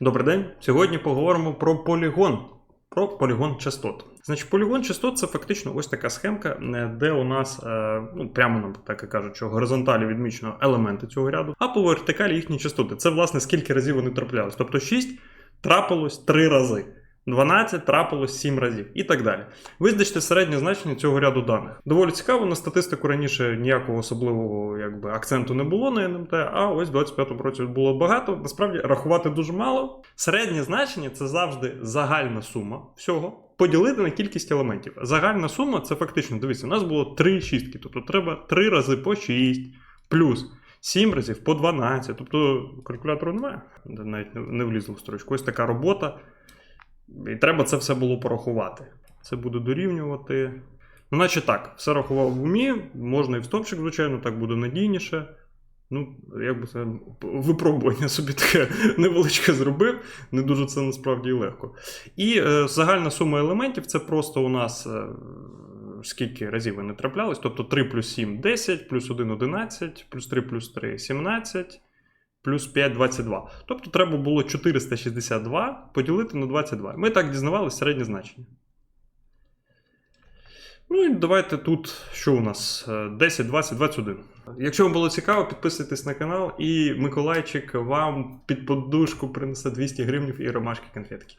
Добрий день. Сьогодні поговоримо про полігон. Про полігон частот. Значить, полігон частот це фактично ось така схемка, е, де у нас, е, ну прямо нам так і кажуть, що горизонталі відмічено елементи цього ряду, а по вертикалі їхні частоти. Це власне скільки разів вони траплялись. Тобто 6 трапилось 3 рази. 12 трапилось 7 разів і так далі. Визначте середнє значення цього ряду даних. Доволі цікаво, на статистику раніше ніякого особливого якби, акценту не було на НМТ, а ось в 25-му році було багато. Насправді рахувати дуже мало. Середнє значення це завжди загальна сума всього. Поділити на кількість елементів. Загальна сума це фактично, дивіться, у нас було 3 шістки, тобто треба 3 рази по 6, плюс 7 разів по 12. Тобто калькулятору немає, навіть не- влізло в строчку. Ось така робота. І треба це все було порахувати. Це буде дорівнювати. Ну, наче так, все рахував в умі, можна і в стопчик, звичайно, так буде надійніше. Ну, як би це випробування собі таке невеличке зробив. Не дуже це насправді легко. І е, загальна сума елементів це просто у нас е, скільки разів вони траплялись. Тобто 3 плюс 7 10, плюс 1 11, плюс 3 плюс 3 17, плюс 5,22. Тобто треба було 462 поділити на 22. Ми так дізнавалися середнє значення. Ну і давайте тут, що у нас? Е, 10, 20, 21. Якщо вам було цікаво, підписуйтесь на канал, і Миколайчик вам під подушку принесе 200 гривнів і ромашки конфетки.